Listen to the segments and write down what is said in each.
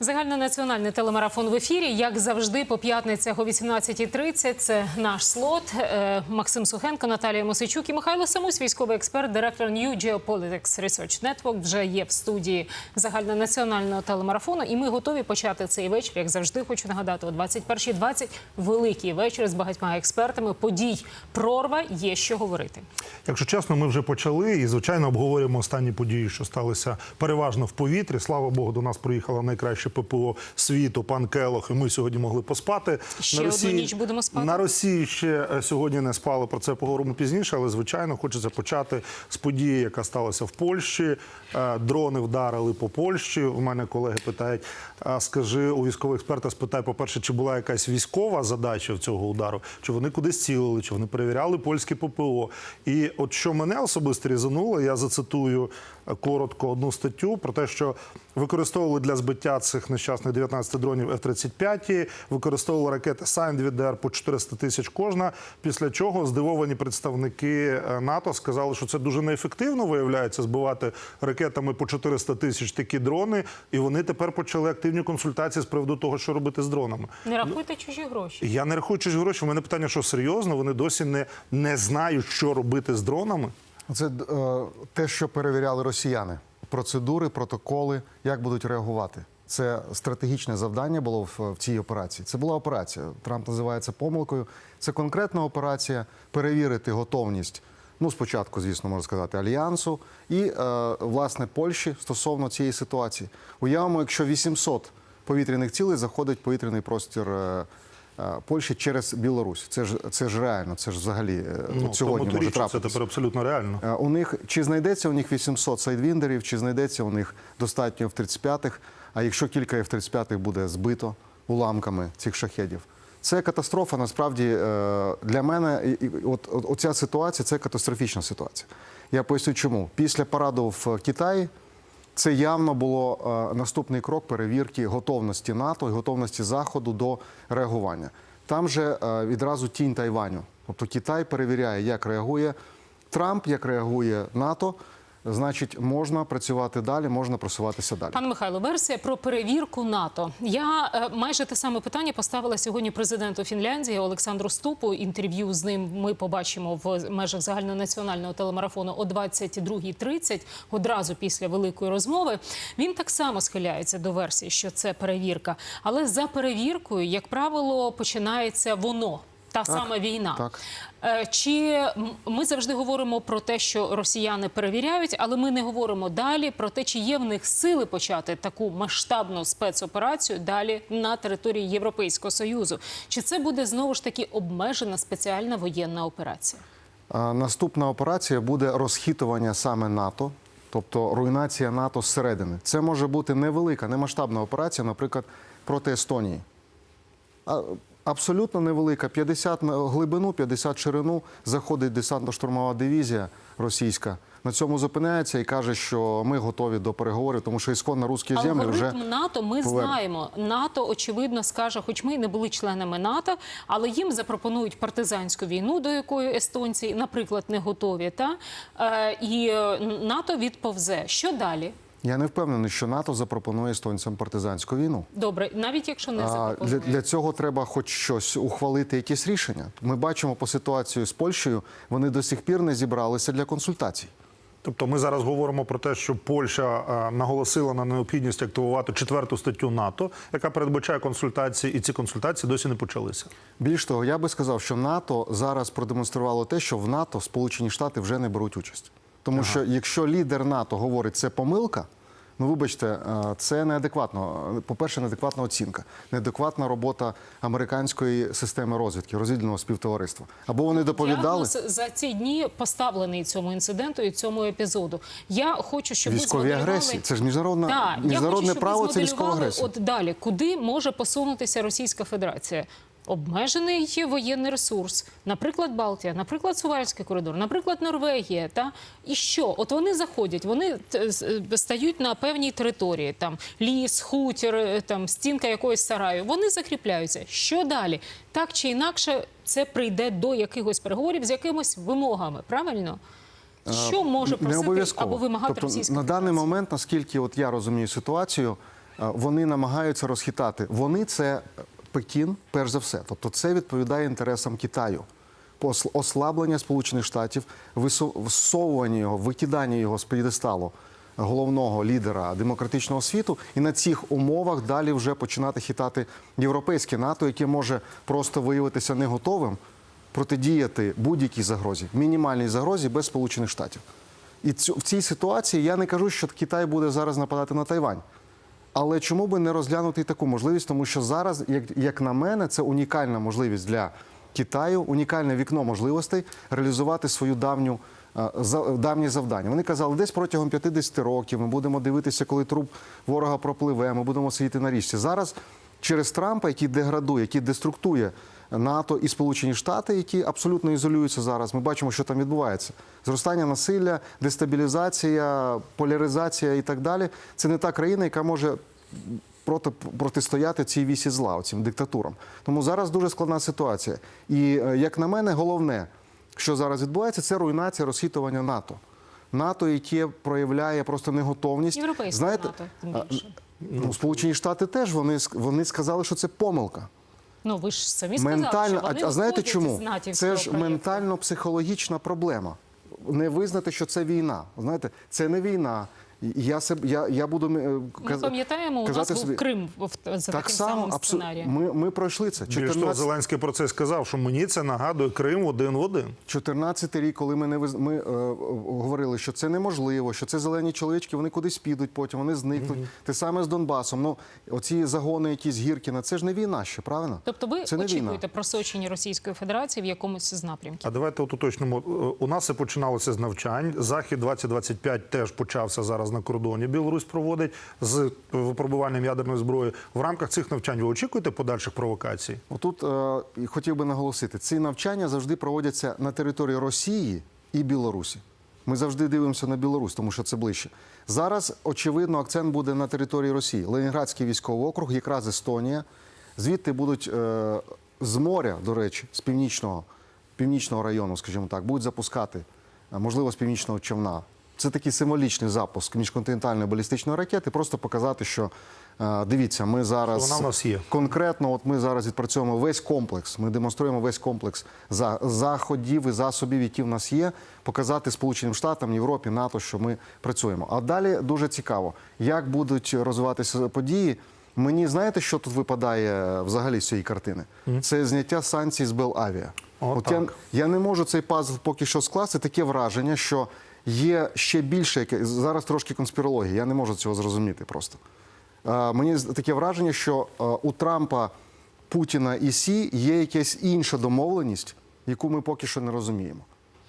Загальнонаціональний телемарафон в ефірі, як завжди, по п'ятницях о 18.30. Це наш слот. Е, Максим Сухенко, Наталія Мосичук і Михайло Самусь, військовий експерт, директор New Geopolitics Research Network, вже є в студії загальнонаціонального телемарафону. І ми готові почати цей вечір. Як завжди, хочу нагадати, о 21.20 великий вечір з багатьма експертами. Подій прорва є що говорити. Якщо чесно, ми вже почали і звичайно обговорюємо останні події, що сталися переважно в повітрі. Слава Богу, до нас приїхала найкраще ППО світу, пан Келох, і ми сьогодні могли поспати. Ще одну ніч будемо спати? На Росії ще е, сьогодні не спали. Про це поговоримо пізніше, але звичайно хочеться почати з події, яка сталася в Польщі. Е, Дрони вдарили по Польщі. У мене колеги питають: а скажи у військового експерта, спитай, по-перше, чи була якась військова задача в цього удару, чи вони кудись цілили, чи вони перевіряли польське ППО. І от що мене особисто різануло, я зацитую коротко одну статтю про те, що використовували для збиття цих нещасних 19 дронів F-35, використовували ракети Сайн від ДР по 400 тисяч кожна. Після чого здивовані представники е, НАТО сказали, що це дуже неефективно виявляється збивати ракетами по 400 тисяч такі дрони, і вони тепер почали активні консультації з приводу того, що робити з дронами. Не рахуйте чужі гроші. Я не рахую чужі гроші. У мене питання, що серйозно, вони досі не, не знають, що робити з дронами. Це е, те, що перевіряли росіяни. Процедури, протоколи, як будуть реагувати. Це стратегічне завдання було в, цій операції. Це була операція. Трамп називає це помилкою. Це конкретна операція перевірити готовність. Ну, спочатку, звісно, можна сказати, альянсу і е, власне Польщі стосовно цієї ситуації. Уявимо, якщо 800 повітряних цілей заходить в повітряний простір. Е, Польщі через Білорусь. Це ж це ж реально, це ж взагалі е, Ну, от сьогодні тому може торік це тепер абсолютно реально. Е, У них чи знайдеться у них 800 сайдвіндерів, чи знайдеться у них достатньо F-35, а якщо кілька F-35 буде збито уламками цих шахедів. Це катастрофа. Насправді для мене і от, от оця ситуація це катастрофічна ситуація. Я поясню, чому після параду в Китаї це явно було е, наступний крок перевірки готовності НАТО і готовності Заходу до реагування. Там же е, відразу тінь Тайваню. Тобто Китай перевіряє, як реагує Трамп, як реагує НАТО. Значить, можна працювати далі, можна просуватися далі. Пане Михайло, версія про перевірку НАТО. Я е, майже те саме питання поставила сьогодні президенту Фінляндії Олександру Ступу. Інтерв'ю з ним ми побачимо в межах загальнонаціонального телемарафону о 22.30, одразу після великої розмови. Він так само схиляється до версії, що це перевірка. Але за перевіркою, як правило, починається воно. Та сама війна. так. Е, Чи ми завжди говоримо про те, що росіяни перевіряють, але ми не говоримо далі про те, чи є в них сили почати таку масштабну спецоперацію далі на території Європейського союзу? Чи це буде знову ж таки обмежена спеціальна воєнна операція? Наступна операція буде розхитування саме НАТО, тобто руйнація НАТО зсередини. Це може бути невелика, немасштабна операція, наприклад, проти Естонії. Абсолютно невелика. 50 на глибину, 50 ширину заходить десантно-штурмова дивізія російська. На цьому зупиняється і каже, що ми готові до переговорів, тому що ісконно русські землі вже НАТО ми повернуть. знаємо. НАТО очевидно скаже, хоч ми не були членами НАТО, але їм запропонують партизанську війну, до якої естонці, наприклад, не готові. Та е, і е, НАТО відповзе. Що далі? Я не впевнений, що НАТО запропонує естонцям партизанську війну. Добре, навіть якщо не запропонує. Для, для цього треба хоч щось ухвалити, якісь рішення. Ми бачимо по ситуації з Польщею, вони до сих пір не зібралися для консультацій. Тобто ми зараз говоримо про те, що Польща е, наголосила на необхідність активувати четверту статтю НАТО, яка передбачає консультації, і ці консультації досі не почалися. Більш того, я би сказав, що НАТО зараз продемонструвало те, що в НАТО Сполучені Штати вже не беруть участь. Тому що якщо лідер НАТО говорить, це помилка. Ну, вибачте, е, це неадекватно. По-перше, неадекватна оцінка, неадекватна робота американської системи розвідки, розвідувального співтовариства. Або вони доповідали. За ці дні поставлений цьому інциденту і цьому епізоду. Я хочу, щоб ви Військові змоделювали- агресії. Це ж міжнародна- я міжнародне хочу, щоб право це військова агресія. От далі, куди може посунутися Російська Федерація? Обмежений є воєнний ресурс, наприклад, Балтія, наприклад, Сувальський коридор, наприклад, Норвегія. Та і що? От вони заходять, вони т- е, стають на певній території, там ліс, хутір, е, там стінка якогось сараю. Вони закріпляються. Що далі? Так чи інакше, це прийде до якихось переговорів з якимись вимогами. Правильно? Що може просити обов'язково. або вимагати тобто, Російська на даний момент, наскільки от я розумію ситуацію, е, вони намагаються розхитати. Вони це Пекін, перш за все. Тобто, це відповідає інтересам Китаю. Ослаблення Сполучених Штатів, всовування його, викидання його з п'єдесталу головного лідера демократичного світу, і на цих умовах далі вже починати хитати європейське НАТО, яке може просто виявитися не готовим протидіяти будь-якій загрозі, мінімальній загрозі без Сполучених Штатів. І цю, в цій ситуації я не кажу, що Китай буде зараз нападати на Тайвань. Але чому би не розглянути і таку можливість? Тому що зараз, як, як на мене, це унікальна можливість для Китаю, унікальне вікно можливостей реалізувати свою давню. е, Давні завдання. Вони казали, десь протягом 50 років ми будемо дивитися, коли труп ворога пропливе, ми будемо сидіти на річці. Зараз через Трампа, який деградує, який деструктує НАТО і Сполучені Штати, які абсолютно ізолюються зараз. Ми бачимо, що там відбувається. Зростання насилля, дестабілізація, поляризація і так далі. Це не та країна, яка може проти, протистояти цій вісі зла, цим диктатурам. Тому зараз дуже складна ситуація. І е, як на мене, головне, що зараз відбувається, це руйнація розхитування НАТО. НАТО, яке проявляє просто неготовність. Європейське НАТО, тим більше. Ну, Сполучені Штати теж вони, вони сказали, що це помилка. Ну ви ж самі сказали, Ментально, що вони а, а знаєте чому? Це ж ментально-психологічна проблема. Не визнати, що це війна. Знаєте, це не війна. Я себе я, я буду е, Ми каз- пам'ятаємо, у нас казати був Крим в- за Так таким само самим сценарієм. Ми, ми пройшли це. Більш того, 14 Зеленський про це сказав, що мені це нагадує Крим один в один. 14 рік, коли ми не виз... ми е, говорили, що це неможливо, що це зелені чоловічки, вони кудись підуть, потім вони зникнуть. Те саме з Донбасом. Ну оці загони, якісь Гіркіна, це ж не війна ще, правильно? Тобто ви це не очікуєте війна. просочення Російської Федерації в якомусь з напрямків? А давайте от уточнимо. Е, У нас це починалося з навчань. Захід 2025 теж почався зараз на кордоні. Білорусь проводить з випробуванням ядерної зброї. В рамках цих навчань ви очікуєте подальших провокацій? Отут е, хотів би наголосити: ці навчання завжди проводяться на території Росії і Білорусі. Ми завжди дивимося на Білорусь, тому що це ближче. Зараз, очевидно, акцент буде на території Росії. Ленінградський військовий округ, якраз Естонія. Звідти будуть е, з моря, до речі, з північного, північного району, скажімо так, будуть запускати, е, можливо, з північного човна. Це такий символічний запуск міжконтинентальної балістичної ракети, просто показати, що е, дивіться, ми зараз Вона в нас є. конкретно, от ми зараз відпрацьовуємо весь комплекс. Ми демонструємо весь комплекс за- заходів і засобів, які в нас є, показати Сполученим Штатам, Європі, НАТО, що ми працюємо. А далі дуже цікаво, як будуть розвиватися події. Мені знаєте, що тут випадає взагалі з цієї картини? Це зняття санкцій з Белавіа. О, От я, я не можу цей пазл поки що скласти. Таке враження, що є ще більше яке зараз трошки конспірології. Я не можу цього зрозуміти просто. Мені таке враження, що у Трампа, Путіна і Сі є якась інша домовленість, яку ми поки що не розуміємо.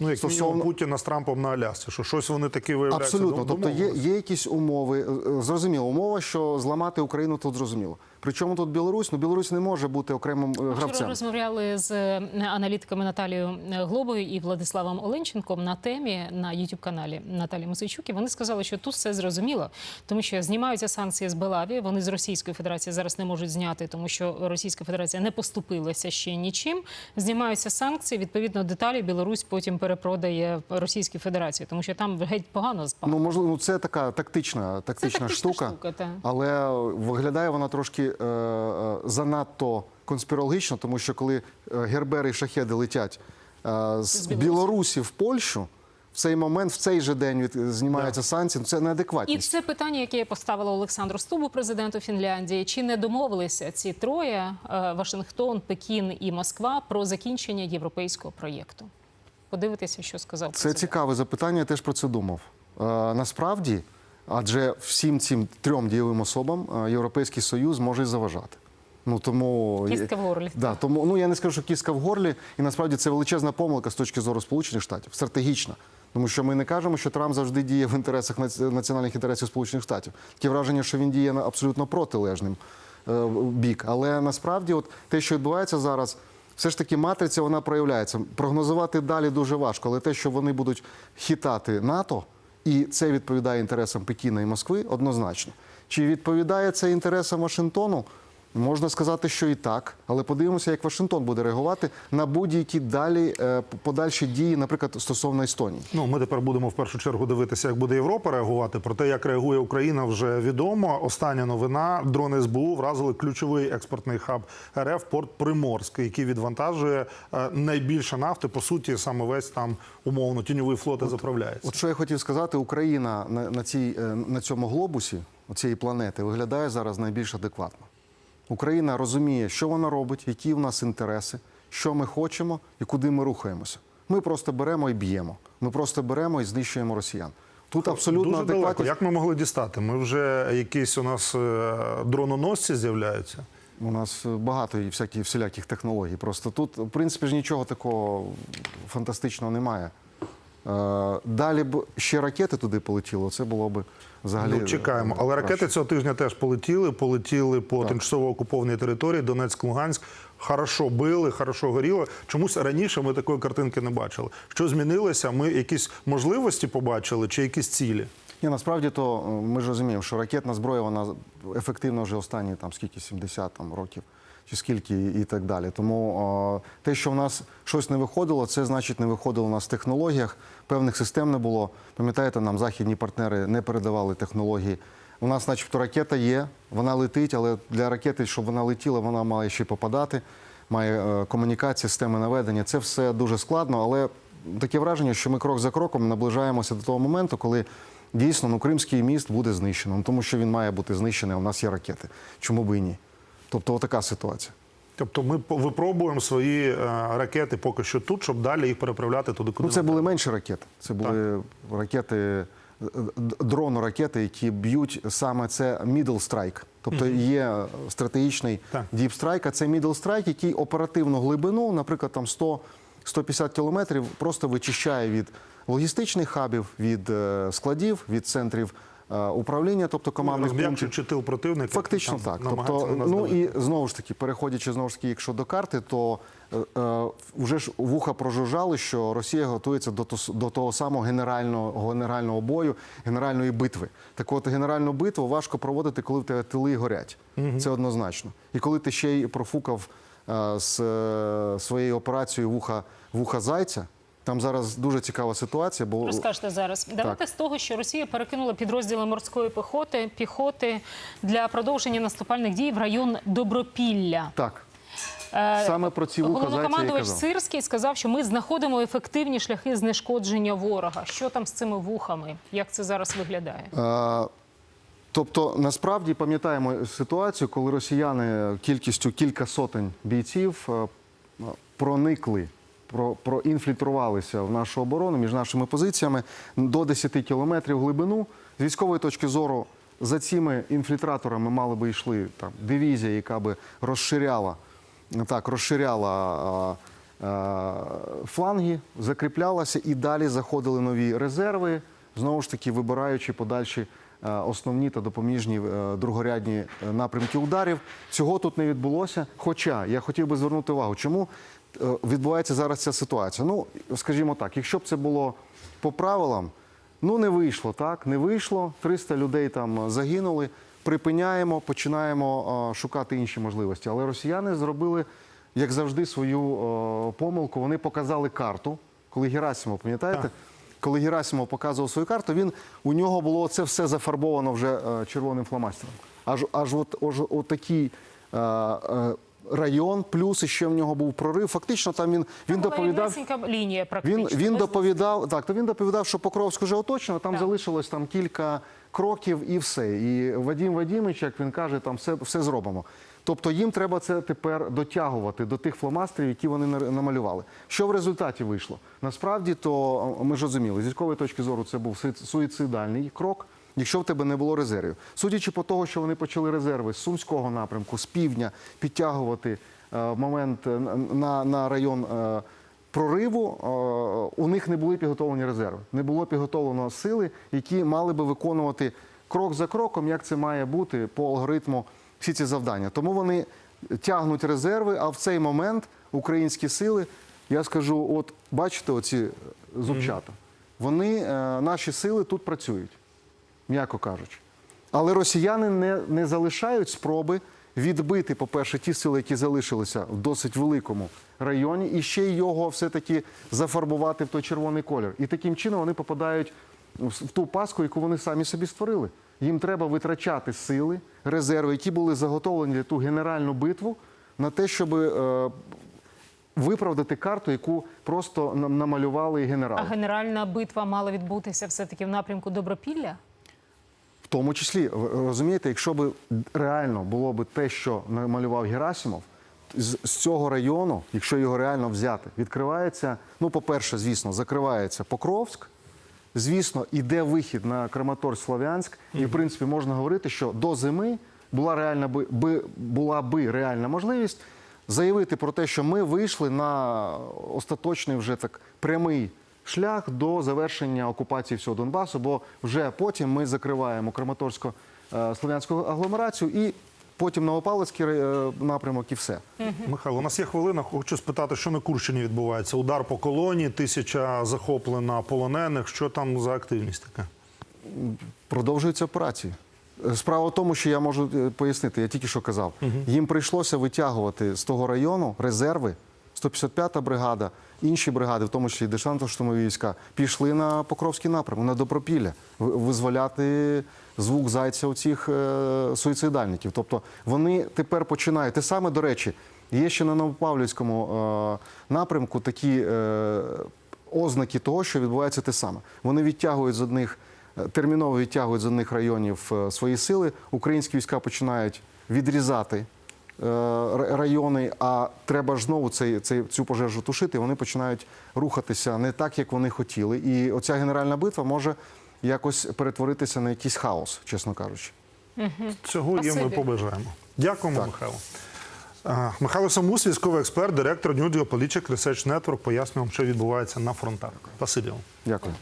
Ну, як Стосовно- мінімум Путіна з Трампом на Алясці, що щось вони таки виявляються. Абсолютно. Тобто є, є якісь умови. е, е, Зрозуміло, умова, що зламати Україну тут зрозуміло. Причому тут Білорусь? Ну Білорусь не може бути окремим е, Вчора розмовляли з е, аналітиками Наталією е, Глобою і Владиславом Оленченком на темі на youtube каналі Наталі Мосейчук. І Вони сказали, що тут все зрозуміло, тому що знімаються санкції з Белавії. Вони з Російської Федерації зараз не можуть зняти, тому що Російська Федерація не поступилася ще нічим. Знімаються санкції. Відповідно, деталі Білорусь потім перепродає Російській Федерації, тому що там геть погано спало. Ну можливо, ну, це така тактична, тактична, тактична штука, штука, та. але виглядає вона трошки е, е, занадто конспірологічно, тому що коли е, гербери і шахеди летять е, з Білорусі. В Польщу, в цей момент, в цей же день від, знімаються санкції. ну, Це І це питання, яке я поставила Олександру Стубу, президенту Фінляндії. Чи не домовилися ці троє Вашингтон, Пекін і Москва про закінчення європейського проєкту? Подивитися, що сказав Це цікаве запитання, я теж про це думав. Насправді, адже всім цим трьом дієвим особам е, Європейський Союз може заважати. Ну тому Кістка в горлі. Да, тому ну я не скажу, що кістка в горлі, і насправді це величезна помилка з точки зору Сполучених Штатів, стратегічна. Тому що ми не кажемо, що Трамп завжди діє в інтересах національних інтересів Сполучених Штатів. Таке враження, що він діє на абсолютно протилежним е, бік. Але насправді, от те, що відбувається зараз, все ж таки матриця вона проявляється. Прогнозувати далі дуже важко, але те, що вони будуть хитати НАТО, і це відповідає інтересам Пекіна і Москви, однозначно. Чи відповідає це інтересам Вашингтону? Можна сказати, що і так, але подивимося, як Вашингтон буде реагувати на будь-які далі е, подальші дії, наприклад, стосовно Естонії. Ну, ми тепер будемо в першу чергу дивитися, як буде Європа реагувати. Про те, як реагує Україна, вже відомо. Остання новина: дрони СБУ вразили ключовий експортний хаб РФ порт Приморськ, який відвантажує е, найбільше нафти. По суті, саме весь там умовно тіньовий флот і заправляється. От що я хотів сказати, Україна на, на, цій, е, на цьому глобусі цієї планети виглядає зараз найбільш адекватно. Україна розуміє, що вона робить, які в нас інтереси, що ми хочемо і куди ми рухаємося. Ми просто беремо і б'ємо. Ми просто беремо і знищуємо росіян. Тут абсолютно Дуже далеко. Як ми могли дістати? Ми вже якісь у нас е, дрононосці з'являються. У нас багато і всяких всіляких технологій. Просто тут, в принципі, ж нічого такого фантастичного немає. Е, Далі б ще ракети туди полетіло, це було б взагалі. Ну, чекаємо. Але краще. ракети цього тижня теж полетіли. Полетіли по тимчасово окупованій території Донецьк, Луганськ. Хорошо били, хорошо горіло. Чомусь раніше ми такої картинки не бачили. Що змінилося? Ми якісь можливості побачили чи якісь цілі? Ні, насправді то е, ми ж розуміємо, що ракетна зброя вона ефективна вже останні там скільки 70 там, років. Чи скільки і так далі. Тому те, що в нас щось не виходило, це значить не виходило у нас в технологіях, певних систем не було. Пам'ятаєте, нам західні партнери не передавали технології. У нас, начебто, ракета є, вона летить, але для ракети, щоб вона летіла, вона має ще попадати, має е, комунікації, системи наведення. Це все дуже складно, але таке враження, що ми крок за кроком наближаємося до того моменту, коли дійсно ну, Кримський міст буде знищено, тому що він має бути знищений. У нас є ракети. Чому би і ні? Тобто, отака ситуація. Тобто ми випробуємо свої е, ракети поки що тут, щоб далі їх переправляти туди, куди Ну, це були менші ракети. Це були ракети, е, д- дроно-ракети, які б'ють саме це middle strike. Тобто є стратегічний Так. deep strike, а це middle strike, який оперативну глибину, наприклад, там 100 150 кілометрів, просто вичищає від логістичних хабів, від е, складів, від центрів управління, тобто командних пунктів. противника. Фактично там так. Тобто, ну і знову ж таки, переходячи знову ж таки, якщо до карти, то е, е, вже ж вуха прожужжали, що Росія готується до, до того самого генерального, генерального бою, генеральної битви. Так от генеральну битву важко проводити, коли в тебе тили горять. Це однозначно. І коли ти ще й профукав е, з е, своєю операцією вуха, вуха зайця. Там зараз дуже цікава ситуація, бо Розкажете зараз. Давайте з того, що Росія перекинула підрозділи морської піхоти, піхоти для продовження наступальних дій в район Добропілля. так. Е, Саме про ці вуха Головнокомандувач казав. Сирський сказав, що ми знаходимо ефективні шляхи знешкодження ворога. Що там з цими вухами? Як це зараз виглядає? Е, Тобто, насправді пам'ятаємо ситуацію, коли росіяни кількістю кілька сотень бійців е, проникли, про, проінфільтрувалися в нашу оборону між нашими позиціями до 10 кілометрів глибину. З військової точки зору за цими інфільтраторами мали би йшли там дивізія, яка би розширяла так, розширяла фланги, закріплялася і далі заходили нові резерви, знову ж таки вибираючи подальші е, основні та допоміжні е, другорядні е, напрямки ударів. Цього тут не відбулося. Хоча я хотів би звернути увагу, чому відбувається зараз ця ситуація. Ну, скажімо так, якщо б це було по правилам, ну не вийшло, так, не вийшло. 300 людей там загинули. Припиняємо, починаємо е, шукати інші можливості. Але росіяни зробили, як завжди, свою е, помилку. Вони показали карту, коли Герасимов, пам'ятаєте? Коли Герасимов показував свою карту, він у нього було це все зафарбовано вже е, червоним фломастером. Аж аж от, аж от е, е, район, плюс ще в нього був прорив. Фактично, там він, він Була доповідав. лінія практично. Він, він доповідав, так, то він доповідав, що Покровськ вже оточено, там Так. залишилось там кілька кроків і все. І Вадим Вадімович, як він каже, там все, все зробимо. Тобто їм треба це тепер дотягувати до тих фломастерів, які вони на- намалювали. Що в результаті вийшло? Насправді, то ми ж розуміли, з військової точки зору це був суїцидальний крок. Якщо в тебе не було резервів, судячи по того, що вони почали резерви з сумського напрямку, з півдня підтягувати е, момент е, на, на район е, прориву, у них не були підготовлені резерви. Не було підготовлено сили, які мали би виконувати крок за кроком, як це має бути по алгоритму всі ці завдання. Тому вони тягнуть резерви, а в цей момент українські сили, я скажу, от бачите, оці зубчата, вони, наші сили тут працюють, м'яко кажучи. Але росіяни не, не залишають спроби відбити, по-перше, ті сили, які залишилися в досить великому районі, і ще й його все-таки зафарбувати в той червоний колір. І таким чином вони попадають в ту паску, яку вони самі собі створили. Їм треба витрачати сили, резерви, які були заготовлені для ту генеральну битву, на те, щоб е, виправдати карту, яку просто намалювали генерали. А генеральна битва мала відбутися все-таки в напрямку Добропілля? Тому числі, розумієте, якщо б реально було б те, що намалював Герасимов, з, цього району, якщо його реально взяти, відкривається, ну, по-перше, звісно, закривається Покровськ, звісно, іде вихід на Краматорськ Слов'янськ, і в принципі можна говорити, що до зими була реальна би була би реальна можливість заявити про те, що ми вийшли на остаточний вже так прямий шлях до завершення окупації всього Донбасу, бо вже потім ми закриваємо Краматорсько-Слов'янську агломерацію і потім Новопавловський е, напрямок і все. Михайло, у нас є хвилина. Хочу спитати, що на Курщині відбувається. Удар по колонії, тисяча захоплена полонених. Що там за активність така? Продовжуються операції. Е, Справа в тому, що я можу е, пояснити, я тільки що казав. Їм прийшлося витягувати з того району резерви. 155-та бригада, інші бригади, в тому числі десантно-штурмові війська, пішли на Покровський напрямок, на Добропілля, визволяти звук зайця у цих е, суїцидальників. Тобто вони тепер починають. Те саме, до речі, є ще на Новопавлівському е, напрямку такі е, ознаки того, що відбувається те саме. Вони відтягують з одних терміново відтягують з одних районів свої сили. Українські війська починають відрізати райони, а треба ж знову цей, цей, цю пожежу тушити. Вони починають рухатися не так, як вони хотіли. І оця генеральна битва може якось перетворитися на якийсь хаос, чесно кажучи. Цього їм ми побажаємо. Дякуємо, Михайло. Михайло Самус, військовий експерт, директор New Geopolitical Research Network, пояснював, що відбувається на фронтах. Спасибі вам. Дякую.